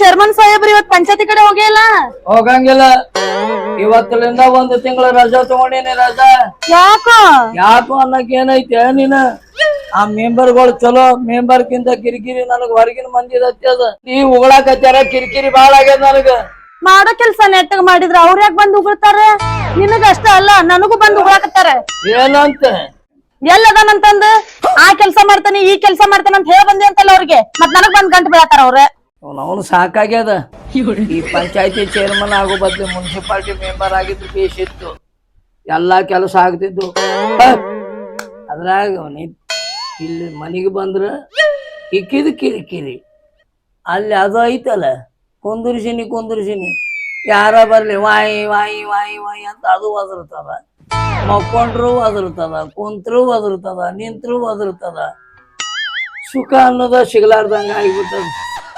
Chairman ಸಾಹೇಬ್ರ ಇವತ್ ಪಂಚಾಯತಿ ಕಡೆ ಹೋಗಿಲ್ಲ ಹೋಗಂಗಿಲ್ಲ. ಇವತ್ತಲಿಂದ ಒಂದು ತಿಂಗಳ ರಜಾ ತಗೊಂಡೇನಿ ರಜಾ. ಯಾಕೋ? ಯಾಕೋ ಅನ್ನಕ್ ಏನೈತೆ ನೀನ? ಆ ಮೆಂಬರ್ಗಳು ಚಲೋ ಮೆಂಬರ್ ಕಿಂತ ಕಿರಿಕಿರಿ ನನಗ್ ಹೊರಗಿನ ಮಂದಿ ಅದ. ನೀ ಉಗಳಾಕತ್ಯಾರ ಕಿರಿಕಿರಿ ಬಾಳ ಆಗ್ಯದ ನನಗ. ಮಾಡೋ ಕೆಲ್ಸ ನೆಟ್ಟಗ್ ಮಾಡಿದ್ರ ಅವ್ರ ಯಾಕೆ ಬಂದು ಉಗುಳ್ತಾರ? ನಿನಗ ಅಷ್ಟ ಅಲ್ಲ ನನಗೂ ಬಂದ್ ಉಗುಳಾಕತ್ತಾರ. ಏನಂತ? ಎಲ್ಲದನಂತಂದ ಆ ಕೆಲ್ಸ ಮಾಡ್ತಾನೆ ಈ ಕೆಲ್ಸ ಮಾಡ್ತಾನೆ ಅಂತ ಹೇಳಿ ಬಂದಿ ಅಂತಲ್ಲ ಅವ್ರಿಗೆ. ಮತ್ ನನಗ್ ಬಂದ್ ಗಂಟು ಬೀಳತಾರ ಅವ್ರ? ಅವನು ಸಾಕಾಗ್ಯದ ಈ ಪಂಚಾಯತಿ ಚೇರ್ಮನ್ ಆಗೋ ಬದ್ಲು ಮುನ್ಸಿಪಾಲಿಟಿ ಮೆಂಬರ್ ಆಗಿದ್ದು ಬೇಸ್ ಇತ್ತು. ಎಲ್ಲಾ ಕೆಲಸ ಆಗ್ತಿದ್ದು. ಅದ್ರಾಗ ಅವನಿ ಇಲ್ಲಿ ಮನೆಗೆ ಬಂದ್ರ ಇಕ್ಕಿದ ಕಿರಿಕಿರಿ ಅಲ್ಲಿ ಅದು ಐತಲ್ಲ ಕುಂದುರ್ಸಿನಿ ಕುಂದುರ್ಸಿನಿ. ಯಾರ ಬರ್ಲಿ ವಾಯಿ ವಾಯಿ ವಾಯಿ ವಾಯಿ ಅಂತ ಅದು ಒದರ್ತದ. ಮಕ್ಕೊಂಡ್ರು ಒದರ್ತದ ಕುಂತ್ರು ಒದರ್ತದ ನಿಂತ್ರು ಒದರ್ತದ. ಸುಖ ಅನ್ನೋದ ಸಿಗ್ಲಾರ್ದಂಗ ಆಗಿಬಿಟ್ಟದ.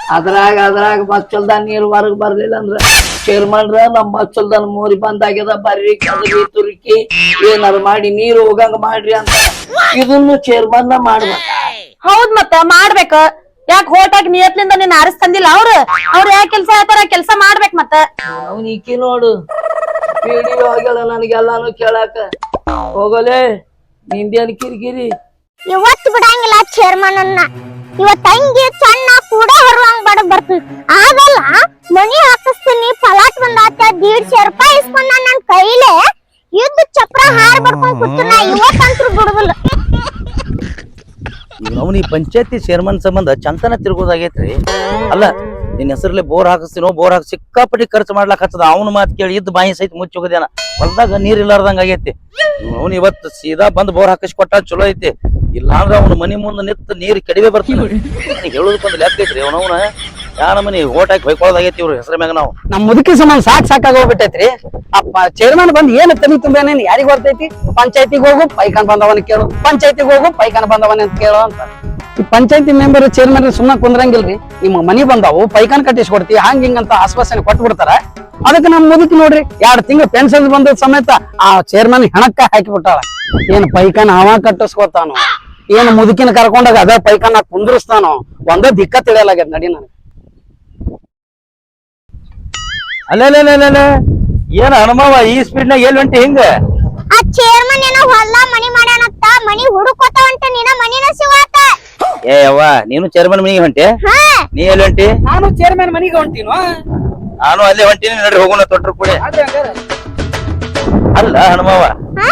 ಅದ್ರಾಗ ಅದ್ರಾಗ ಮಚ್ಚಲ್ದ ನೀರ್ ಹೊರಗ್ ಬರ್ಲಿಲ್ಲ ಅಂದ್ರ ಚೇರ್ಮನ್ರ ನಮ್ ಮಚ್ಚಲ್ದ ಮೋರಿ ಬಂದಾಗ್ಯದ ಬರ್ರಿ ಕದರಿ ತುರುಕಿ ಏನಾರ ಮಾಡಿ ನೀರು ಹೋಗಂಗ ಮಾಡ್ರಿ ಅಂತ ಇದನ್ನು ಚೇರ್ಮನ್ ಮಾಡ್ಬೇಕ ಹೌದ್ ಮತ್ತ ಮಾಡ್ಬೇಕ. ಯಾಕ ಹೋಟಾಗ ನಿಯತ್ಲಿಂದ ನೀನ್ ಆರಿಸ್ ತಂದಿಲ್ಲ ಅವ್ರ? ಅವ್ರ ಯಾಕೆ ಕೆಲ್ಸ ಹೇಳ್ತಾರ ಕೆಲ್ಸ ಮಾಡ್ಬೇಕ್ ಮತ್ತ. ಅವ್ನ ಈಕಿ ನೋಡು. ಪೀಡಿ ಹೋಗ್ಯಾಳ ನನಗೆಲ್ಲಾನು ಕೇಳಾಕ. ಹೋಗಲೇ ನಿಂದೇನ್ ಕಿರಿಕಿರಿ? ಇವತ್ತು ಬಿಡಂಗಿಲ್ಲ ಚೇರ್ಮನ್ ಅನ್ನ ಇವತ್ ತಂಗಿ ಸಣ್ಣ ಕೂಡ ಹೊರುವಂಗ್ ಬಡ ಬರ್ತೀನಿ ಆಗಲ್ಲ ಮನಿ ಹಾಕಿಸ್ತೀನಿ ಫಲಾಟ್ ಬಂದಾತ ದೀಡ್ಶೆ ರೂಪಾಯಿ ಇಸ್ಕೊಂಡ ನನ್ ಕೈಲೇ ಯುದ್ಧ ಚಪ್ರ ಹಾರ್ ಬಡ್ಕೊಂಡ್ ಕೂತನ ಇವತ್ತಂತ್ರ ಬಿಡುದಿಲ್ಲ. ನಾವು ಈ ಪಂಚಾಯತಿ ಚೇರ್ಮನ್ ಸಂಬಂಧ ಚಂತನ ತಿರುಗೋದಾಗೈತ್ರಿ. ಅಲ್ಲ ನಿನ್ನ ಹೆಸರಲ್ಲಿ ಬೋರ್ ಹಾಕಿಸ್ತೀನೋ ಬೋರ್ ಹಾಕಿ ಸಿಕ್ಕಾಪಟ್ಟಿ ಖರ್ಚು ಮಾಡ್ಲಾಕ್ ಹತ್ತದ ಅವನ ಮಾತು ಕೇಳಿ ಇದ್ದ ಬಾಯಿ ಸಹಿತ ಮುಚ್ಚೋಗದೇನ ಹೊಲ್ದಾಗ ನೀರ್ ಇಲ್ಲಾರ್ದಂಗ ಆಗೈತಿ. ಅವನ್ ಇವತ್ತು ಸೀದಾ ಬಂದ್ ಬೋರ್ ಹಾಕಿಸ್ಕೊಟ್ಟ ಚಲೋ ಐತಿ. ಇಲ್ಲಾಂದ್ರ ಅವ್ನ ಮನೆ ಮುಂದೆ ನಿತ್ತ ನೀರ್ ಕಡಿಮೆ ಬರ್ತೀವಿ ಹೇಳುದಕ್ಕೊಂದು ಒಂದು ಲೆಕ್ಕ ಐತ್ರಿ. ಅವನವನ ಯಾರ ಮನಿ ಓಟ್ ಹಾಕಿ ಹೊಯ್ಕೊಳ್ಳೋದಾಗೈತಿ ಇವ್ರ ಹೆಸರ ಮ್ಯಾಗ ನಾವು. ನಮ್ ಮುದುಕಿ ಸಮಾನ ಸಾಕ್ ಸಾಕಾಗಿ ಹೋಗ್ಬಿಟ್ಟೈತ್ರಿ. ಅಪ್ಪ ಚೇರ್ಮನ್ ಬಂದ್ ಏನ್ ತನಿ ತುಂಬೇನೇನ್ ಯಾರಿಗ್ ಬರ್ತೈತಿ ಪಂಚಾಯತಿಗೆ ಹೋಗು ಪೈಕಾನ್ ಬಂದವನ ಕೇಳು. ಪಂಚಾಯತಿಗೆ ಹೋಗು ಪೈಕಾನ್ ಬಂದವನ ಅಂತ ಕೇಳು ಅಂತ. ಈ ಪಂಚಾಯತಿ ಮೆಂಬರ್ ಚೇರ್ಮನ್ ಸುಮ್ಮನೆ ಕುಂದ್ರಂಗಿಲ್ರಿ. ನಿಮ್ಮ ಮನಿ ಬಂದಾವು ಪೈಕಾನ್ ಕಟ್ಟಿಸ್ಕೊಡ್ತಿ ಹಂಗ ಹಿಂಗ ಅಂತ ಆಶ್ವಾಸನೆ ಕೊಟ್ಟು ಬಿಡ್ತಾರ ಅದಕ್ಕೆ ನಮ್ ಮುದುಕಿ ನೋಡ್ರಿ ಎರಡ್ ತಿಂಗಳು ಪೆನ್ಷನ್ ಬಂದ ಸಮೇತ ಆ ಚೇರ್ಮನ್ ಹೆಣಕ್ಕ ಹಾಕಿ ಬಿಟ್ಟಾಳ ಏನ್ ಪೈಕಾನ್ ಅವ ಕಟ್ಟಿಸ್ಕೊತಾನು? ಏನ್ ಮುದುಕಿನ ಕರ್ಕೊಂಡಾಗ ಅದ ಪೈಕಾನ್ ಕುಂದ್ರಸ್ತಾನೋ ಒಂದೇ ದಿಕ್ಕ ತಿಳಿಯಲಾಗ್ಯದ ನಡಿ ನನಗೆ. ಅಲ್ಲ ಏನ ಹನುಮವ ಈ ಸ್ಪೀಡ್ನಾಗ ಎಲ್ಲಿ ಹೊಂಟಿ ಹಿಂಗ? ಆ ಚೇರ್ಮನ್ ಏನೋ ಹೊಲ ಮನಿ ಮಾಡ್ಯಾನತ್ತ ಮನಿ ಹುಡುಕೋತ ಹೊಂಟ ನಿನ ಮನಿನ ಸಿವಾತ ಏ ಯವ್ವ ನೀನು ಚೇರ್ಮನ್ ಮನಿಗೆ ಹೊಂಟೆ? ಹಾ. ನೀ ಎಲ್ಲಿ ಹೊಂಟಿ? ನಾನು ಚೇರ್ಮನ್ ಮನಿಗೆ ಹೊಂಟಿನೋ? ನಾನು ಅಲ್ಲೇ ಹೊಂಟಿನಿ ನಡ್ರಿ ಹೋಗೋಣ ತೊಟ್ರು ಕೂಡ. ಅಲ್ಲ ಹನುಮವ್ವ ಹಾ?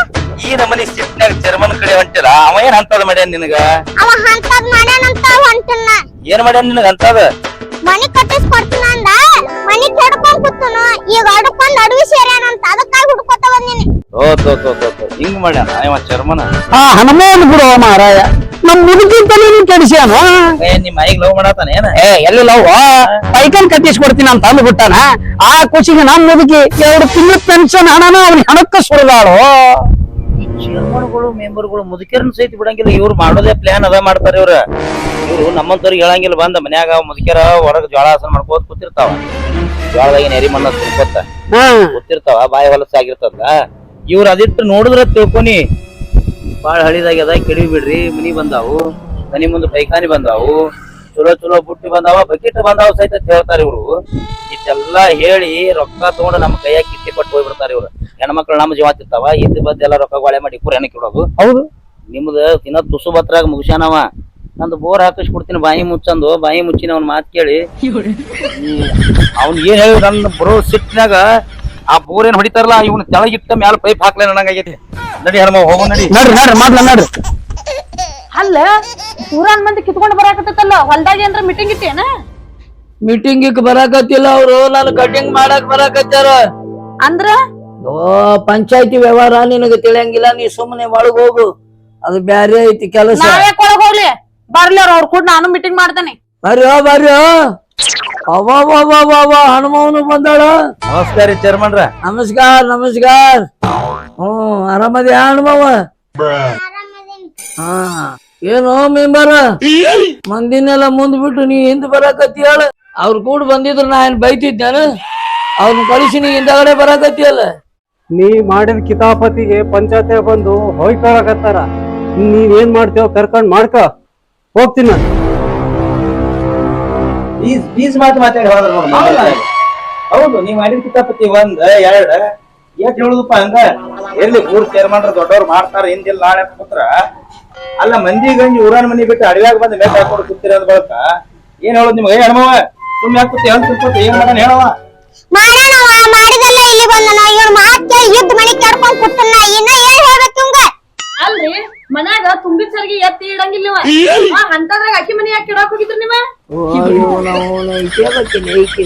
ಈ ನಮ್ಮನಿ ಸಿಟ್ನಾಗ ಜರ್ಮನ್ ಕಡೆ ಹೊಂಟಿಲ್ಲ ಅವ ಏನ್ ಅಂತದ ಮಾಡ್ಯಾನ ನಿನಗ? ಅವ ಅಂತದ್ ಮಾಡ್ಯಾನಂತ ಹೊಂಟನ ಏನ್ ಮಾಡ್ಯಾನ ನಿನಗ ಅಂತದ ಮನಿ ಕಟ್ಟಿಸ್ಕೊಡ್ತೀನ ಅಂದ. ಮನಿ ಕೆಡ್ಕೊಂಡ್ ಕೂತನು. ಈಗ ಅಡ್ಕೊಂಡ್ ಅಡವಿ ಸೇರ್ಯಾನಂತ ಅದಕ್ಕಾಗಿ ಹುಡ್ಕೋತ ಬಂದಿನಿ. ಓ ತೋ ತೋ ತೋ ತೋ. ಹಿಂಗ್ ಮಾಡ್ಯಾನ ಇವ ಚರ್ಮನ? ಆ ಹನುಮಾನ್ ಬಿಡು ಮಾರಾಯ. ನಮ್ ಮುದುಕಿನ ತಲೆನೂ ಕೆಡಿಸ್ಯಾನು? ಏ ನಿಮ್ಮ ಮೈಗ್ ಲವ್ ಮಾಡತಾನ ಏನ? ಏ ಎಲ್ಲಿ ಲವ್ ಪೈಕನ್ ಕಟ್ಟಿಸ್ಕೊಡ್ತೀನಿ ಅಂತ ಅಂದ್ಬಿಟ್ಟಾನ ಆ ಖುಷಿಗೆ ನಮ್ ಮುದುಕಿ ಎರಡು ತಿಂಗಳ ಪೆನ್ಷನ್ ಹಣನ ಅವ್ನ ಹಣಕ್ಕ ಸುರಿದಾಳು ಚೇರ್ಮನ್ಗಳು ಮೆಂಬರ್ಗಳು ಮುದುಕಿಯರನ್ನ ಸಹಿತ ಬಿಡಂಗಿಲ್ಲ. ಇವ್ರು ಮಾಡೋದೇ ಪ್ಲಾನ್ ಅದ ಮಾಡ್ತಾರ ಇವ್ರ. ಇವ್ರು ನಮ್ಮಂತವ್ರಿಗೆ ಹೇಳಂಗಿಲ್ಲ ಬಂದ ಮನ್ಯಾಗ ಮುದುಕರ ಹೊರಗೆ ಜ್ವಾಳ ಹಾಸನ ಮಾಡ್ಕೋತ ಕೂತಿರ್ತಾವ. ಜ್ವಾಳದಾಗ ನೆರಿ ಮಣ್ಣ ತಿಳ್ಕೊತ ಕೂತಿರ್ತಾವ ಬಾಯಿ ಹೊಲಸಾಗಿರ್ತದ ಇವ್ರ ಅದಿಟ್ಟು ನೋಡಿದ್ರ ತಿಳ್ಕೊನಿ. ಬಾಳ ಹಳಿದಾಗ್ಯದ ಕೆಡವಿ ಬಿಡ್ರಿ ಮನಿ ಬಂದಾವು. ಮನಿ ಮುಂದೆ ಪೈಖಾನಿ ಬಂದಾವು. ಚಲೋ ಚಲೋ ಬುಟ್ಟಿ ಬಂದಾವ ಬಕೆಟ್ ಬಂದಾವ ಸಹಿತ ಹೇಳ್ತಾರ ಇವ್ರು. ಇಷ್ಟೆಲ್ಲಾ ಹೇಳಿ ರೊಕ್ಕ ತಗೊಂಡು ನಮ್ಮ ಕೈಯಾಗ ಕಿತ್ತಿ ಕೊಟ್ಟು ಹೋಗ್ಬಿಡ್ತಾರ ಇವ್ರು. ಹೆಣ್ಮಕ್ಳು ನಮ್ಮ ಜೀವ ತಿರ್ತಾವ ಇದ್ದು ಬದ್ದ ಎಲ್ಲ ರೊಕ್ಕ ಗೋಳೆ ಮಾಡಿ ಇಬ್ಬರು ಹೆಣಕ್ಕೆ ಇಡೋದು ಹೌದು. ನಿಮ್ದ ತಿನ್ನ ತುಸು ಬತ್ರಾಗ ಮುಗಿಸ್ಯಾನವ. ನಂದು ಬೋರ್ ಹಾಕಿಸ್ಬಿಡ್ತೀನಿ ಬಾಯಿ ಮುಚ್ಚಂದು ಬಾಯಿ ಮುಚ್ಚಿನ ಅವ್ನ ಮಾತು ಕೇಳಿ. ಅವ್ನ್ ಏನ್ ಹೇಳಿ ನನ್ನ ಬರೋ ಸಿಟ್ನಾಗ ಆ ಬೋರ್ ಏನ್ ಹೊಡಿತಾರಲ್ಲ ಇವ್ನ ತೆಳಗಿಟ್ಟ ಮ್ಯಾಲ ಪೈಪ್ ಹಾಕ್ಲೇ ನನಗಾಗೈತಿ ನಡಿ ಹನುಮ ಹೋಗೋ ನಡಿ. ನಡ್ರಿ ನಡ್ರಿ ಮಾಡ್ಲ ನಡ್ರಿ. ಅಲ್ಲ ಊರಾನ್ ಮಂದಿ ಕಿತ್ಕೊಂಡ್ ಬರಾಕತ್ತಲ್ಲ ಹೊಲ್ದಾಗ ಏನ್ರ ಮೀಟಿಂಗ್ ಇಟ್ಟೇನ ಮೀಟಿಂಗ್ ಬರಾಕತ್ತಿಲ್ಲ ಅವ್ರು ನಾನು ಕಟಿಂಗ್ ಮಾಡಕ್ ಬರಾಕತ್ತಾರ. ಅಂದ್ರ? ಓ ಪಂಚಾಯತಿ ವ್ಯವಹಾರ ನಿನಗ ತಿಳಿಯಂಗಿಲ್ಲ ನೀ ಸುಮ್ಮನೆ ಒಳಗ್ ಹೋಗು. ಅದು ಬ್ಯಾರೆ ಐತಿ ಕೆಲಸ. ಹೋಗ್ಲಿ? ಬರ್ಲಿ ಅವ್ರ ಕೂಡ ನಾನು ಮೀಟಿಂಗ್ ಮಾಡ್ತೇನೆ. ಬರ್ಯೋ ಬರ್ಯೋ ಅವ ಹನುಮವನು ಬಂದಾಳ. ನಮಸ್ಕಾರ ರೀ ಚೇರ್ಮನ್ರ ನಮಸ್ಕಾರ ನಮಸ್ಕಾರ. ಹ್ಮ್ ಆರಾಮದಿ ಹನುಮವ ಹಾ ಏನೋ ಮೆಂಬರ? ಮಂದಿನೆಲ್ಲ ಮುಂದ್ ಬಿಟ್ಟು ನೀ ಹಿಂದ್ ಬರಾಕತ್ತಿ ಹೇಳ. ಅವ್ರ ಕೂಡ ಬಂದಿದ್ರು ನಾ ಏನ್ ಬೈತಿದ್ದೇನು? ಅವ್ರನ್ನ ಕಳಿಸಿ ನೀ ಹಿಂದಗಡೆ ಬರಾಕತ್ತಿಯಲ್ಲ? ನೀ ಮಾಡಿದ ಕಿತಾಪತಿಗೆ ಪಂಚಾಯತ್ ಬಂದು ಹೋಯ್ಕೊಳಕತ್ತಾರ ನೀನ್ ಏನ್ ಮಾಡ್ತೇವ ಕರ್ಕೊಂಡ್ ಮಾಡ್ಕ. ಹೋಗ್ತೀನಿ ನಾನು. ಬೀಸ್ ಬೀಸ್ ಮಾತು ಮಾತಾಡಿ ಹೋದ್ರ ಹೌದಾ? ಹೌದು ನೀ ಮಾಡಿದ ಕಿತಾಪತಿ ಒಂದ್ ಎರಡ್ ಏಟ್ ಹೇಳುದಪ್ಪ ಹಂಗ? ಎಲ್ಲಿ ಊರ್ ಚೇರ್ಮನ್ರ ದೊಡ್ಡವ್ರು ಮಾಡ್ತಾರ ಹಿಂದಿಲ್ ನಾಳೆ ಕೂತ್ರ? ಅಲ್ಲ ಮಂದಿ ಗಂಜಿ ಊರನ್ ಮನಿ ಬಿಟ್ಟು ಅಡವ್ಯಾಗ ಬಂದ್ ಮೇಲೆ ಹಾಕೊಂಡು ಕೂತಿರೋದ್ ಬಳಕ? ಏನ್ ಹೇಳೋದು ನಿಮ್ಗೆ? ಏ ಹೆಣ್ಮವ ಸುಮ್ಮನೆ ಯಾಕೆ ಕೂತಿ? ಅಂತ ತಿಳ್ಕೊತಿ ಏನ್ ಮಾಡೋಣ ಹೇಳವ ಮಾಡೋಣವ ಮಾಡಿದಲ್ಲ ಇಲ್ಲಿ ಬಂದನ. ಇವ್ರ ಮಾತ್ ಕೇಳಿ ಯುದ್ಧ ಮನಿ ಕೆಡ್ಕೊಂಡ್ ಕೂತನ ಇನ್ನ ಏನ್ ಹೇಳ್ಬೇಕು ಇವಂಗ ಅಲ್ರಿ ಮನ್ಯಾಗ ತುಂಬಿದ ಸರಿಗೆ ಎತ್ತಿ ಇಡಂಗಿಲ್ಲ ನೀವ. ಅಂತದ್ರಾಗ ಅಕ್ಕಿ ಮನಿ ಯಾಕೆ ಇಡಾಕ್ ಹೋಗಿದ್ರಿ ನೀವ? ಐತಿ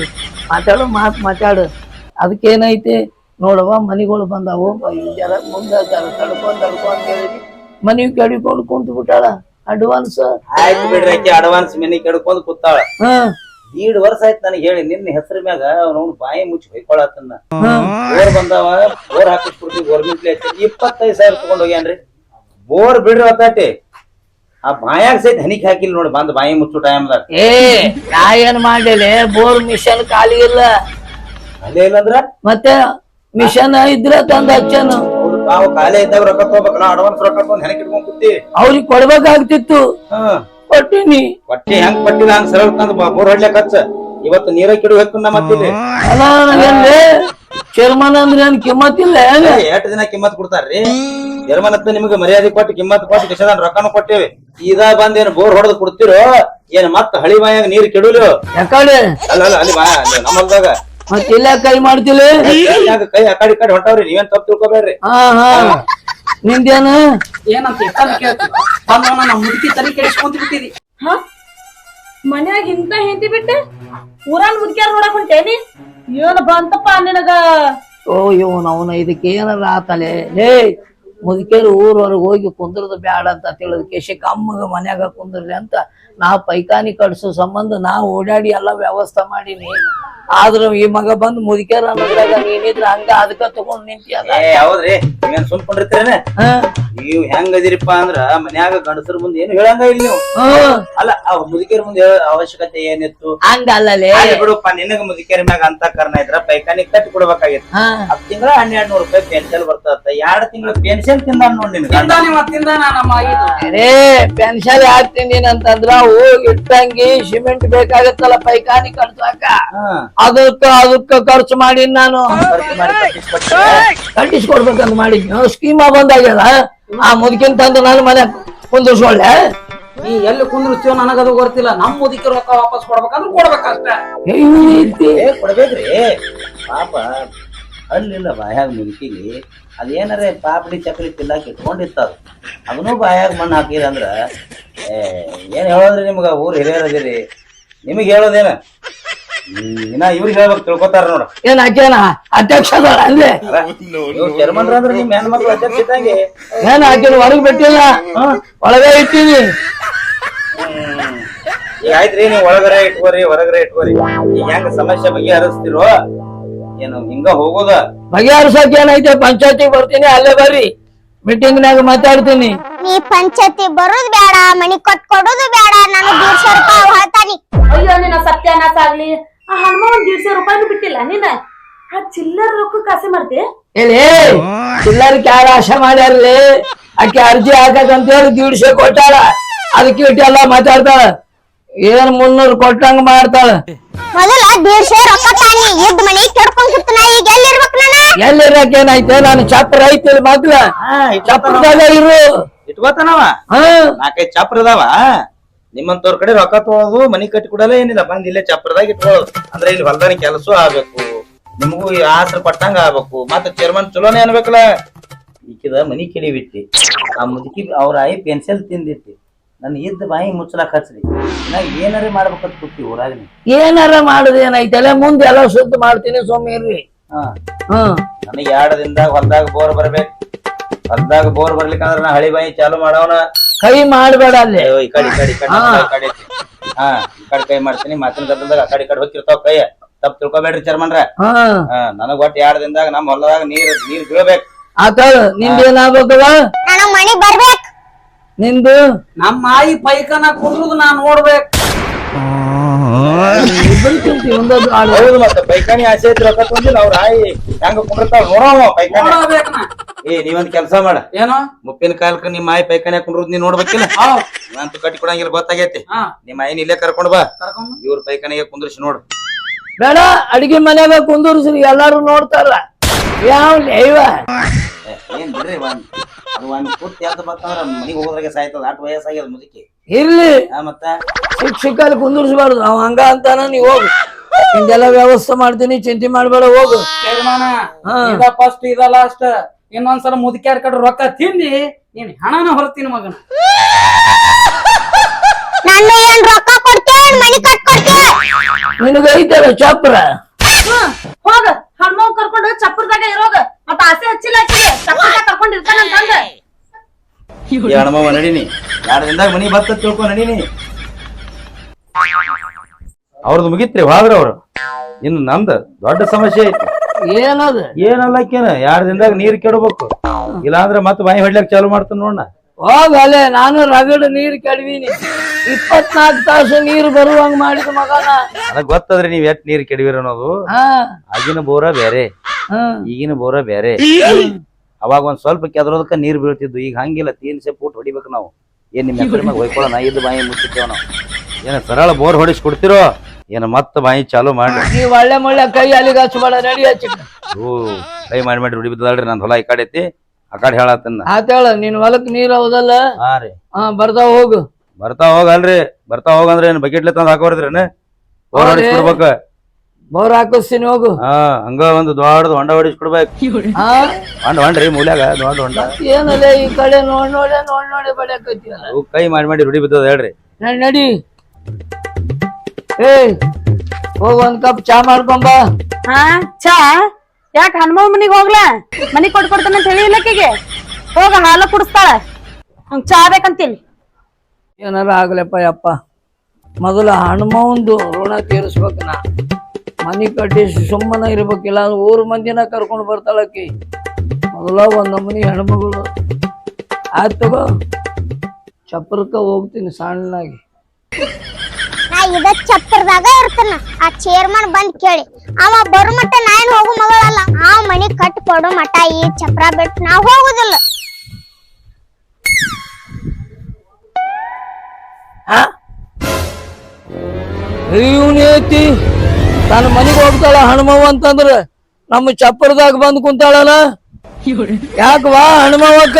ಮಾತಾಡು ಮಾತ್ ಮಾತಾಡು. ಅದಕ್ಕೇನೈತಿ? ನೋಡವ್ವ ಮನಿಗಳು ಬಂದಾವು. ಜರ ಮುಂದ ಜರ ತಡ್ಕೊಂಡ್ ತಡ್ಕೊಂಡ್ ಹೇಳಿದ್ವಿ ಮನಿ ಕಡಿಕೊಂಡು ಕುಂತು ಬಿಟ್ಟಾಳ ಅಡ್ವಾನ್ಸ್. ಆಯ್ತು ಬಿಡ್ರಿ ಅಡ್ವಾನ್ಸ್ ಮನಿ ಕೆಡ್ಕೊಂಡ್ ಕೂತಾಳ ಹ್ಮ್ ದೀಡ್ ವರ್ಷ ಆಯ್ತು ನನಗೆ ಹೇಳಿ ನಿನ್ನ ಹೆಸರ ಮ್ಯಾಗ ಅವ್ನು ಬಾಯಿ ಮುಚ್ಚಿ ಬೈಕೊಳತನ ಬೋರ್ ಬಂದಾವ ಬೋರ್ ಹಾಕಿಸ್ಬಿಡ್ತೀವಿ ಗೋರ್ಮೆಂಟ್ ಇಪ್ಪತ್ತೈದು ಸಾವಿರ ತಗೊಂಡ್ ಹೋಗ್ಯಾನ್ರಿ. ಬೋರ್ ಬಿಡ್ರಿ ಒತ್ತಾಟಿ. ಆ ಬಾಯಾಗ ಸಹಿತ ಹನಿಕ್ ಹಾಕಿಲ್ ನೋಡಿ ಬಂದ್ ಬಾಯಿ ಮುಚ್ಚು ಟೈಮ್ದಾಗ. ಏ ನಾ ಏನ್ ಮಾಡಿಲೆ ಬೋರ್ ಮಿಷನ್ ಖಾಲಿ ಇಲ್ಲ. ಅಲ್ಲೇ ಇಲ್ಲಂದ್ರ? ಮತ್ತೆ ಮಿಷನ್ ಇದ್ರ ತಂದ ಅಚ್ಚನು ನಾವು ಖಾಲಿ ಇದ್ದಾಗ ರೊಕ್ಕ ತಗೋಬೇಕಲ್ಲ ಅಡ್ವಾನ್ಸ್ ರೊಕ್ಕ ತಗೊಂಡ್ ಹೆನಕ್ ಇಟ್ಕೊಂಡ್ ಕೂತಿ. ಅವ್ರಿಗೆ ಕೊಡ್ಬೇಕಾಗ್ತಿತ್ತು. ಹ್ಮ್ ಕೊಟ್ಟಿನಿ. ಪಟ್ಟಿ ಹೆಂಗ್ ಪಟ್ಟಿದ ಸರಳ ತಂದ್ ಬೋರ್ ಹೊಡ್ಲಕ್ ಹಚ್ಚ ಇವತ್ತು ನೀರ ಕಿಡು ಹಾಕೊಂಡ್ ಮತ್ತಿಲ್ಲಿ ಅಲ್ಲ ಚೇರ್ಮನ್ ಅಂದ್ರೆ ಏನ್ ಕಿಮ್ಮತ್ತಿಲ್ಲ ಏನ್? ಎಷ್ಟು ದಿನ ಕಿಮ್ಮತ್ ಕೊಡ್ತಾರ್ರಿ? ಜರ್ಮನ್ ಹತ್ತ ನಿಮ್ಗೆ ಮರ್ಯಾದೆ ಕೊಟ್ಟು ಕಿಮ್ಮತ್ ಕೊಟ್ಟು ಕಿಶದಾನ್ ರೊಕ್ಕನು ಕೊಟ್ಟೇವಿ. ಇದ ಬಂದ್ ಏನ್ ಬೋರ್ ಹೊಡೆದು ಕೊಡ್ತಿರೋ ಏನ್ ಮತ್ತ ಹಳಿ ಬಾಯಾಗ ನೀರ್ ಕೆಡುಲು ಯಾಕಡೆ ಅಲ್ಲ ಅಲ್ಲ ಅಲ್ಲಿ ಬಾ ಅಲ್ಲಿ ನಮ್ಮ ಹೊಲ್ದಾಗ. ಮತ್ ಇಲ್ಲ ಕೈ ಮಾಡ್ತಿಲ್ಲ ಕೈ ಆ ಕಡೆ ಈ ಕಡೆ ಹೊಂಟಾವ್ರಿ ನೀವೇನ್ ತಪ್ಪು ತಿಳ್ಕೊಬೇಡ್ರಿ. ಹಾ. ಹಾ. ನಿಂದೇನು ಏನಂತ ಎಷ್ಟಲ್ಲಿ ಕೇಳ್ತೀವಿ. ಬಂದವನ ನಮ್ಮ ಮುದುಕಿ ತಲೆ ಕೆಡಿಸ್ಕೊಂತ ಬಿಟ್ಟಿರಿ ಹ? ಮನ್ಯಾಗ ಇಂತ ಹೆಂಡತಿ ಬಿಟ್ಟೆ? ಊರಾನ್ ಮುದ್ಕ್ಯಾರ ನೋಡಕ್ ಹೊಂಟೇನಿ ಏನ್ ಬಂತಪ್ಪ ನಿನಗ? ಓ ಇವನ್ ಅವನ ಇದಕ್ಕೆ ಏನಾರ ಆತಲೆ? ಲೇ ಮುದುಕೇರು ಊರವರೆಗೆ ಹೋಗಿ ಕುಂದ್ರದ ಬ್ಯಾಡ ಅಂತ ತಿಳಿದ ಕೇಶಿ ಕಮ್ಮಗ ಮನ್ಯಾಗ ಕುಂದ್ರಲಿ ಅಂತ. ನಾ ಪೈಕಾನಿ ಕಟ್ಸೋ ಸಂಬಂಧ ನಾ ಓಡಾಡಿ ಎಲ್ಲ ವ್ಯವಸ್ಥೆ ಮಾಡೀನಿ. ಆದ್ರ ಈ ಮಗ ಬಂದ್ ಮುದುಕೇರ ಅನ್ನೋದ್ರಾಗ ನೀನಿದ್ರ ಹಂಗ ಅದಕ್ಕ ತಗೊಂಡ್ ನಿಂತಿ ಹೌದ್ರಿ. ಸುಮ್ಕೊಂಡಿರ್ತೇನೆ ನೀವ್ ಹೆಂಗ್ ಅದಿರಿಪ್ಪ ಅಂದ್ರ ಮನ್ಯಾಗ ಗಂಡಸರ ಮುಂದೆ ಏನು ಹೇಳಂಗ ಇಲ್ಲ ನೀವು. ಹ್ಮ್ ಅಲ್ಲ ಆ ಮುದುಕಿಯರ ಮುಂದೆ ಹೇಳೋ ಅವಶ್ಯಕತೆ ಏನಿತ್ತು? ಹಂಗಲ್ಲಲೇ. ಅಲ್ಲಿ ಬಿಡುಪ್ಪ ನಿನಗ ಮುದುಕಿಯರ ಮ್ಯಾಗ ಅಂತ ಕರ್ನ ಇದ್ರ ಪೈಖಾನಿ ಕಟ್ಟಿ ಕೊಡ್ಬೇಕಾಗಿತ್ತು. ಹಾ. ಹತ್ತು ತಿಂಗಳ ಹನ್ನೆರಡು ನೂರು ರೂಪಾಯಿ ಪೆನ್ಷನ್ ಬರ್ತದ ಎರಡ್ ತಿಂಗಳ ಪೆನ್ಷನ್ ತಿಂದ ನೋಡ್ ನಿನ್ ಗಂಡ. ತಿಂದಾನಿ ನಮ್ಮ ಇದು ಅರೇ ಪೆನ್ಷನ್ ಯಾಕೆ ತಿಂದಿನ ಅಂತಂದ್ರ ಹೋಗಿ ಇಟ್ಟಂಗಿ ಸಿಮೆಂಟ್ ಬೇಕಾಗತ್ತಲ್ಲ ಪೈಖಾನಿ ಕಟ್ಸಾಕ. ಹಾ. ಅದಕ್ಕ ಅದಕ್ಕ ಖರ್ಚು ಮಾಡಿ ನಾನು. ಖರ್ಚು ಮಾಡಿ ಕಟ್ಟಿಸ್ಕೊಡ್ಬೇಕಂತ ಮಾಡಿದ್ನು. ಸ್ಕೀಮ ಬಂದಾಗ್ಯದ? ಆ ಮುದುಕಿನ ತಂದು ನನ್ನ ಮನೆ ಕುಂದಿರ್ಸೊಳ್ಳೆ ನೀ ಎಲ್ಲಿ ಕುಂದಿರ್ತೀಯೋ ನನಗದು ಗೊತ್ತಿಲ್ಲ. ನಮ್ಮ ಮುದುಕಿ ರೊಕ್ಕ ವಾಪಸ್ ಕೊಡ್ಬೇಕಂದ್ರೆ ಕೊಡ್ಬೇಕಷ್ಟೇ. ಏ ಕೊಡ್ಬೇಕ್ರಿ ಪಾಪ ಅಲ್ಲಿಲ್ಲ ಬಾಯಾಗ ಮುದುಕಿಗೆ ಅದೇನಾರ ಪಾಪಡಿ ಚಕ್ರಿ ತಿಲ್ಲಾಕಿ ಇಟ್ಕೊಂಡಿರ್ತಾರ ಅದನ್ನು ಬಾಯಾಗ ಮಣ್ಣು ಹಾಕಿರ ಅಂದ್ರ ಏ ಏನ್ ಹೇಳೋದ್ರಿ ನಿಮ್ಗ? ಊರ್ ಹಿರಿಯರದಿರಿ ನಿಮಗೆ ಹೇಳೋದೇನ? ಇನ್ನ ಇವ್ರಿಗೆ ಹೇಳ್ಬೇಕು ತಿಳ್ಕೊತಾರ ನೋಡ. ಏನ್ ಅಧ್ಯಕ್ಷ ಅದಾಳ ಅಲ್ಲೇ? ನೀವು ಚರ್ಮನ್ರ ಅಂದ್ರೆ ನಿಮ್ ಹೆಣ್ಮಕ್ಳು ಅಧ್ಯಕ್ಷ ಇದ್ದಂಗೆ. ಏನ್ ಆಕಿನ ಹೊರಗ್ ಬಿಟ್ಟಿಲ್ಲ? ಒಳಗೆ ಈಗ ಆಯ್ತ್ರಿ ನೀವು ಒಳಗರ ಇಟ್ಕೋರಿ ಹೊರಗರ ಇಟ್ಕೋರಿ. ಈಗ ಹೆಂಗ ಸಮಸ್ಯೆ ಬಗ್ಗೆ ಹರಿಸ್ತಿರೋ ಏನು ಹಿಂಗ ಹೋಗೋದ. ಬಗೆಹರಿಸಕ್ ಏನೈತೆ? ಪಂಚಾಯತಿ ಬರ್ತೀನಿ ಅಲ್ಲೇ ಬರ್ರಿ. ಮೀಟಿಂಗ್ನಾಗ ಮಾತಾಡ್ತೀನಿ. ನೀ ಪಂಚಾಯತಿ ಬರೋದ್ ಬೇಡ ಮನಿ ಕೊಟ್ ಕೊಡೋದು ಬೇಡ ನಾನು ದೀಡ್ಶೆ ರೂಪಾಯಿ ಹೇಳ್ತಾನಿ ಅಯ್ಯೋ ನಿನ್ನ ಸತ್ಯಾನಾಥ ಆಗ್ಲಿ. ಆ ಹನುಮ ಒಂದ್ ಸಾವಿರ ರೂಪಾಯಿ ಬಿಟ್ಟಿಲ್ಲ ನೀನ? ಆ ಚಿಲ್ಲರ್ ರೊಕ್ಕ ಕಾಸೆ ಮಾಡ್ತಿ? ಹೇಳಿ ಚಿಲ್ಲರ್ ಕ್ಯಾರ ಆಶೆ ಮಾಡ್ಯಾರ್ಲಿ? ಆಕೆ ಅರ್ಜಿ ಹಾಕಕಂತ ಹೇಳಿ ದೀಡ್ಸೆ ಕೊಟ್ಟಾಳ. ಅದಕ್ಕೆ ಇಟ್ಟೆಲ್ಲ ಮಾತಾಡ್ತಾಳ. ಏನ್ ಮುನ್ನೂರು ಕೊಟ್ಟಂಗ ಮಾಡ್ತಾಳ. ಮೊದಲ ದೀಡ್ಶೆ ರೊಕ್ಕ ತಾನಿ ಯುದ್ಧ ಮನಿ ಕೆಡ್ಕೊಂಡ್ ಈಗ ಎಲ್ಲಿರ್ಬೇಕು ನಾನು? ಎಲ್ಲಿರಕ್ ನಾನು ಚಪ್ರ ಐತಿ ಮಗ್ಲ. ಚಪ್ರದಾಗ ಇರು. ಇಟ್ಕೋತಾನವ. ಹಾ. ನಾಲ್ಕೈದು ಚಪ್ರ ಅದಾವ ನಿಮ್ಮಂತವ್ರ ಕಡೆ ರೊಕ್ಕ ತೊಗೊಳೋದು ಮನಿ ಕಟ್ಟಿ ಕೊಡಲ್ಲ ಏನಿಲ್ಲ. ಬಂದ್ ಇಲ್ಲೇ ಚಪ್ಪರದಾಗ ಇಟ್ಕೊಳ್ಳೋದು. ಅಂದ್ರೆ ಇಲ್ಲಿ ಹೊಲ್ದಾನಿ ಕೆಲಸ ಆಗ್ಬೇಕು. ನಿಮಗೂ ಆಸರ ಪಟ್ಟಂಗ ಆಗ್ಬೇಕು. ಮತ್ತೆ ಚೇರ್ಮನ್ ಚಲೋನೇ ಅನ್ಬೇಕಲ್ಲ. ಈಕಿದ ಮನಿ ಬಿಟ್ಟಿ ಆ ಮುದುಕಿ ಅವ್ರ ಆಯಿ ಪೆನ್ಸಿಲ್ ತಿಂದಿತ್ತಿ ನನ್ ಇದ್ದ ಬಾಯಿ ಮುಚ್ಚಲಾಕ ಹಚ್ರಿ. ನಾ ಏನಾರ ಮಾಡ್ಬೇಕಂತ ಕೂತಿ ಊರಾಗ. ಏನಾರ ಮಾಡುದು ಏನೈತಲ್ಲ ಮುಂದೆ ಎಲ್ಲ ಶುದ್ಧ ಮಾಡ್ತೀನಿ ಸೋಮಿರ್ರಿ ಹಾ. ಹ್ಮ್. ನನಗೆ ಎರಡು ದಿನದಾಗ ಹೊಲ್ದಾಗ ಬೋರ್ ಬರ್ಬೇಕು. ಹೊಲ್ದಾಗ ಬೋರ್ ಬರ್ಲಿಕ್ಕಂದ್ರ ನಾ ಹಳಿ ಬಾಯಿ ಚಾಲು ಮಾಡವನ ಕೈ ಮಾಡಬೇಡ ಅಲ್ಲಿ. ಅಯ್ಯೋ, ಈ ಕಡೆ ಈ ಕಡೆ ಈ ಕಡೆ ನಮ್ದು ಈ ಕಡೆ ಐತಿ. ಹಾ ಈ ಕಡೆ ಕೈ ಮಾಡ್ತೀನಿ. ಮಾತಿನ ಗದ್ದಲ್ದಾಗ ಆ ಕಡೆ ಈ ಕಡೆ ಹೋಗ್ತಿರ್ತಾವ ಕೈ. ತಪ್ಪ ತಿಳ್ಕೊಬೇಡ್ರಿ ಚರ್ಮನ್ರ. ಹಾ. ಹಾ ನನಗ್ ಒಟ್ಟು ಎರಡ್ ದಿನದಾಗ ನಮ್ಮ ಹೊಲದಾಗ ನೀರ್ ನೀರ್ ಬೀಳ್ಬೇಕು. ಆತ ನಿಂದೇನಾಗ್ಬೇಕವ ನಾನು ಮನಿ ಬರ್ಬೇಕು. ನಿಂದು? ನಮ್ಮ ಆಯಿ ಪೈಕನ ಕುದ್ರದು ನಾ ನೋಡ್ಬೇಕು. ಇಬ್ಬರು ತಿಂತೀವಿ ಒಂದೊಂದು ಆಳು. ಹೌದು ಮತ್ತೆ ಪೈಖಾನಿ ಆಸೆ ಇದ್ರೆ ರೊಕ್ಕ ತಂದಿಲ್ಲ ಅವ್ರ ಆಯಿ ಹೆಂಗ ಕುಂಡಿರ್ತಾವ ನೋಡವ ಪೈಖಾನಿ ನೋಡ್ಬೇಕು ನಾ ಏ ನೀವೊಂದ್ ಕೆಲಸ ಮಾಡ. ಏನೋ? ಮುಪ್ಪಿನ ಕಾಲಕ್ಕೆ ನಿಮ್ಮ ಮಾಯಿ ಪೈಖಾನೆ ಹಾಕೊಂಡ್ರು ನೀ ನೋಡ್ಬೇಕಿಲ್ಲ? ಹಾ. ನೀವಂತೂ ಕಟ್ಟಿ ಕೊಡಂಗಿಲ್ಲ ಗೊತ್ತಾಗೈತಿ. ಹಾ. ನಿಮ್ಮ ಮಾಯಿನ ಇಲ್ಲೇ ಕರ್ಕೊಂಡ್ ಬಾ. ಕರ್ಕೊಂಡ್ ಇವ್ರ ಪೈಖಾನೆಗೆ ಕುಂದ್ರಿಸಿ ನೋಡು. ಬೇಡ ಅಡಿಗೆ ಮನ್ಯಾಗ ಕುಂದರ್ಸ್ರಿ ಎಲ್ಲಾರು ನೋಡ್ತಾರ. ಯಾವ ದೈವ? ಏನ್ ಬಿಡ್ರಿ ಒಂದ್ ಅದು ಒಂದ್ ಪುಟ್ಟ ಎದ್ದು ಬರ್ತಂದ್ರ ಮನಿಗ್ ಹೋಗೋದ್ರಾಗೆ ಸಾಯ್ತದ ಅಟ್ ವಯಸ್ಸಾಗ್ಯದ ಮುದುಕಿ. ಇರ್ಲಿ. ಆ ಮತ್ತ? ಶಿಕ್ಷಕಲ್ಲಿ ಕುಂದರ್ಸ್ಬಾರ್ದು ಅವ ಹಂಗ ಅಂತಾನ ನೀ ಹೋಗು. ಹಿಂಗೆಲ್ಲ ವ್ಯವಸ್ಥೆ ಮಾಡ್ತೀನಿ ಚಿಂತೆ ಮಾಡ್ಬೇಡ ಹೋಗು. ಚೇರ್ಮನ ಹಾ. ಇದ ಫಸ್ಟ್ ಇದ ಲಾಸ್ಟ್ ಇನ್ನೊಂದ್ಸಲ ಮುದುಕ್ಯಾರ ಕಡೆ ರೊಕ್ಕ ತಿಂದಿ ನೀನ್ ಹಣನ ಹೊರತೀನಿ ಮಗನ. ನಾನು ಏನ್ ರೊಕ್ಕ ಕೊಡ್ತೇನ್ ಮನಿ ಕಟ್ ಕೊಡ್ತೇನ್ ನಿನಗ ಐತಲ್ಲ ಚಪ್ರ ಹೋಗ. ಹಣ್ಮವ್ ಕರ್ಕೊಂಡು ಚಪ್ಪರದಾಗ ಇರೋಗ. ಮತ್ತ ಆಸೆ ಹಚ್ಚಿಲ್ಲ ಆಕಿಗೆ. ಚಪ್ಪರದಾಗ ಕರ್ಕೊಂಡ್ ಇರ್ತಾನಂತಂದ ಈ ಹಣಮವ ನಡೀನಿ. ಎರಡು ದಿನದಾಗ ಮನಿ ಬತ್ತ ತಿಳ್ಕೊ ನಡೀನಿ. ಅವ್ರದ್ದು ಮುಗಿತ್ರಿ ಹೋದ್ರ ಅವ್ರು ಇನ್ನು ನಂದ ದೊಡ್ಡ ಸಮಸ್ಯೆ ಐತಿ. ಏನದ? ಏನಲ್ಲಕ್ಕೇನ? ಎರಡ್ ದಿನದಾಗ ನೀರ್ ಕೆಡಬೇಕು? ಇಲ್ಲಾಂದ್ರ ಮತ್ ಬಾಯಿ ಹೊಡ್ಲಕ್ ಚಾಲು ಮಾಡ್ತಾನ ನೋಡ ಹೋಗಲೆ ನಾನು ರಗಡ ನೀರ್ ಕೆಡವೀನಿ. ಇಪ್ಪತ್ನಾಲ್ಕು ತಾಸು ನೀರು ಬರುವಂಗ ಮಾಡಿದ ಮಗನ. ನನಗ್ ಗೊತ್ತದ್ರಿ ನೀವ್ ಎಷ್ಟ್ ನೀರ್ ಕೆಡವಿರ ಅನ್ನೋದು. ಹಾ. ಆಗಿನ ಬೋರ ಬೇರೆ ಈಗಿನ ಬೋರ ಬೇರೆ ಅವಾಗ ಒಂದ್ ಸ್ವಲ್ಪ ಕೆದರೋದಕ್ಕ ನೀರ್ ಬೀಳ್ತಿದ್ವು. ಈಗ ಹಂಗಿಲ್ಲ ತೀನ್ ಸೆ ಪೂಟ್ ಹೊಡಿಬೇಕು ನಾವು. ಏನ್ ನಿಮ್ಮ ಹೆಸರು ಮ್ಯಾಗ ಹೊಯ್ಕೊಳ್ಳೋಣ ಇದ್ದು ಬಾಯಿ ಮುಚ್ಚಿಟ್ಟೇವ ನಾವು. ಏನ ಸರಳ ಬೋರ್ ಹೊಡಿಸ್ ಕೊಡ್ತಿರೋ? ಏನ ಮತ್ತ ಬಾಯಿ ಚಾಲು ಮಾಡಿ. ನೀವ್ ಒಳ್ಳೆ ಮುಳ್ಳೆ ಕೈ ಅಲ್ಲಿಗೆ ಮಾಡ ನಡಿ ಹಚ್ಚಿಕ ಓ ಕೈ ಮಾಡಿ ಮಾಡಿ ರೂಢಿ ಬಿದ್ದದಲ್ರಿ ನನ್ ಹೊಲ ಈ ಕಡೆ ಐತಿ ಆ ಕಡೆ ಹೇಳತ್ತನ್ನ ಆತೇಳ ನಿನ್ ಹೊಲಕ್ ನೀರ್ ಹೌದಲ್ಲ? ಹಾ ರೀ. ಹಾ ಬರ್ತಾವ ಹೋಗು. ಬರ್ತಾ ಹೋಗಲ್ರಿ ಬರ್ತಾ ಹೋಗಂದ್ರೆ ಏನ್ ಬಕೆಟ್ಲೆ ತಂದ್ ಹಾಕೋರ್ದ್ರೇನ ಬೋರ್ ಹೊಡಿಸ್ಕೊಡ್ಬೇಕ. ಬೋರ್ ಹಾಕಿಸ್ತೀನಿ ಹೋಗು. ಹಾ ಹಂಗ ಒಂದು ದೊಡ್ಡದು ಹೊಂಡ ಹೊಡಿಸ್ಕೊಡ್ಬೇಕು. ಹಾ ಹೊಂಡ ಹೊಂಡ್ರಿ ಮೂಲ್ಯಾಗ ದೊಡ್ಡ ಹೊಂಡ. ಏನಲ್ಲ ಈ ಕಡೆ ನೋಡ್ ನೋಡಿ ನೋಡ್ ನೋಡಿ ಬಡಿಯಾಕತ್ತೀಯಲ್ಲ ಅವು ಕೈ ಮಾಡಿ ಮಾಡಿ ರೂಢಿ ಬಿದ್ದದ ಹೇಳ್ರಿ. ನಡಿ. ನಡಿ ಏ ಹೋಗ್ ಒಂದ್ ಕಪ್ ಚಾ ಮಾಡ್ಕೊಂಬ ಹಾ ಚಾ? ಯಾಕ ಹನುಮನ್ ಮನಿಗೆ ಹೋಗ್ಲಾ? ಮನಿ ಕೊಟ್ಕೊಡ್ತಾನೆ ಅಂತ ಹೇಳಿ ಇಲ್ಲಕ್ಕಿಗೆ? ಹೋಗ ಹಾಲು ಕುಡಿಸ್ತಾಳ. ಹಂಗ್ ಚಾ ಬೇಕಂತೀನಿ. ಏನಾರ ಆಗ್ಲಪ್ಪ ಯಪ್ಪ. ಮೊದಲ ಹನುಮಂದು ಋಣ ತೀರಿಸ್ಬೇಕ ನಾ. ಮನಿ ಕಟ್ಟಿ ಸುಮ್ಮನೆ ಇರ್ಬೇಕಿಲ್ಲ ಊರು ಮಂದಿನ ಕರ್ಕೊಂಡು ಬರ್ತಾಳಕ್ಕಿ ಮೊದಲ ಒಂದ್ ಮನಿ ಹೆಣ್ಮಗಳು. ಆಯ್ತು ತಗೋ. ಚಪ್ರಕ್ಕ ಹೋಗ್ತೀನಿ ಸಣ್ಣನಾಗಿ ನಾ ಇದ ಚಪ್ಪರದಾಗ ಇರ್ತಾನ. ಆ ಚೇರ್ಮನ್ ಬಂದ್ ಕೇಳಿ ಅವ ಬರು ಮಟ್ಟ ನಾ ಏನ್ ಹೋಗು ಮಗಳಲ್ಲ. ಆ ಮನಿ ಕಟ್ ಕೊಡು ಮಟ ಈ ಚಪ್ರ ಬಿಟ್ಟು ನಾ ಹೋಗುದಿಲ್ಲ. ಇವನೇ ಐತಿ ತನ್ನ ಮನೆಗೆ ಹೋಗ್ತಾಳ ಹನುಮವ್ವ ಅಂತಂದ್ರ ನಮ್ಮ ಚಪ್ಪರದಾಗ ಬಂದ್ ಕುಂತಾಳಲ್ಲ? ಯಾಕವಾ ಹನುಮವ್ವಕ್ಕ?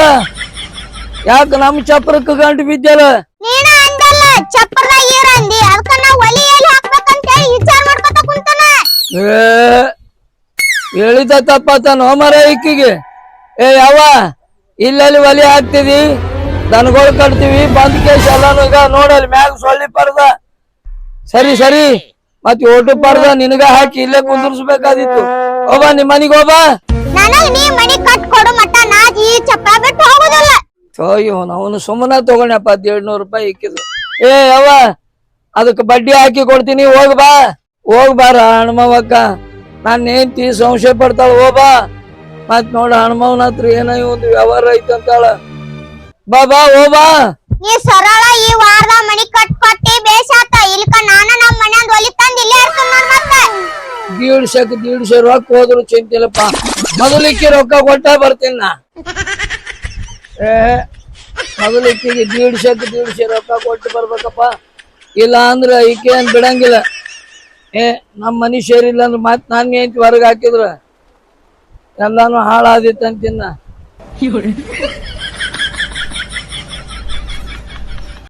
ಯಾಕ ನಮ್ಮ ಚಪ್ಪರಕ್ಕ ಗಂಟು ಬಿದ್ದಲ್ಲ? ನೀನ ಅಂದಲ್ಲ ಚಪ್ಪರದಾಗ ಏರ್ ಅಂದಿ. ಅದಕ್ಕ ನಾವು ಒಲಿ ಎಲ್ಲಿ ಹಾಕ್ಬೇಕಂತ ಹೇಳಿ ವಿಚಾರ ಮಾಡ್ಕೊತ ಕುಂತಾನ. ಏ ಹೇಳಿದ ತಪ್ಪತ್ತಾನ ಮರ ಇಕ್ಕಿಗೆ ಏ ಯಾವ ಇಲ್ಲಲ್ಲಿ ಒಲಿ ಹಾಕ್ತಿದಿ? ದನಗಳು ಕಟ್ತೀವಿ ಬಂದ್ ಕೇಸ್ ಎಲ್ಲಾನು ಈಗ ನೋಡಲ್ಲಿ ಮ್ಯಾಗ ಸೊಳ್ಳಿ ಪರ್ದ. ಸರಿ ಸರಿ ಮತ್ ಓಟು ಪರ್ದ ನಿನಗ ಹಾಕಿ ಇಲ್ಲೇ ಕುಂದಿರ್ಸ್ಬೇಕಾದಿತ್ತು. ಹೋಬಾ ನಿಮ್ ಮನಿಗ್ ಹೋಬಾ ನನಗ್ ನೀ ಮನಿ ಕಟ್ ಕೊಡು ಮಟ ನಾ ಈ ಚಪ್ರ ಬಿಟ್ಟು ಹೋಗುದಿಲ್ಲ. ಅಯ್ಯೋ ಅವನು ಸುಮ್ಮನೆ ತಗೊಂಡಪ್ಪ ಹತ್ತು ಏಳ್ನೂರು ರೂಪಾಯಿ ಇಕ್ಕಿದ್ರು ಏ ಅವ್ವ ಅದಕ್ಕೆ ಬಡ್ಡಿ ಹಾಕಿ ಕೊಡ್ತೀನಿ ಹೋಗ್ ಬಾ. ಹೋಗ್ ಬಾರ ಹನುಮವಕ್ಕ ನಾನು ಹೆಂಡ್ತಿ ಸಂಶಯ ಪಡ್ತಾಳ ಹೋಬಾ ಮತ್ ನೋಡ ಹನುಮವನ ಹತ್ರ ಏನೋ ಒಂದು ವ್ಯವಹಾರ ಐತಂತಾಳ ಬಾ ಬಾ ಹೋಬಾ ನೀ ಸರಳ ಈ ವಾರದ ಮಣಿ ಕಟ್ಕೊಟ್ಟಿ ಬೇಸಾತ. ಇಲ್ಕ ನಾನ ನಮ್ಮ ಮನ್ಯಾಗ ಒಲಿ ತಂದ ಇಲ್ಲೇ ಇರ್ತೇನೆ ಮತ್ತೆ. ದೀಡ್ಸಕ್ ದೀಡ್ಸೆ ರೊಕ್ಕ ಹೋದ್ರು ಚಿಂತಿಲ್ಲಪ್ಪ. ಮೊದಲಿಕ್ಕೆ ರೊಕ್ಕ ಕೊಟ್ಟ ಬರ್ತೀನಿ ನಾ. ಏ ಮೊದಲಿಕ್ಕಿಗೆ ದೀಡ್ಸಕ್ ಬೀಳ್ಸಿ ರೊಕ್ಕ ಕೊಟ್ಟು ಬರ್ಬೇಕಪ್ಪ. ಇಲ್ಲ ಅಂದ್ರೆ ಈಕೆ ಏನ್ ಬಿಡಂಗಿಲ್ಲ. ಏ ನಮ್ಮ ಮನಿ ಸೇರಿಲ್ಲ ಅಂದ್ರೆ ಮತ್ತೆ ನಾನು ಏನ್ ಹೊರಗೆ ಹಾಕಿದ್ರ. ಎಲ್ಲಾನು ಹಾಳಾದಿತ್ತಂತಿನ್ನ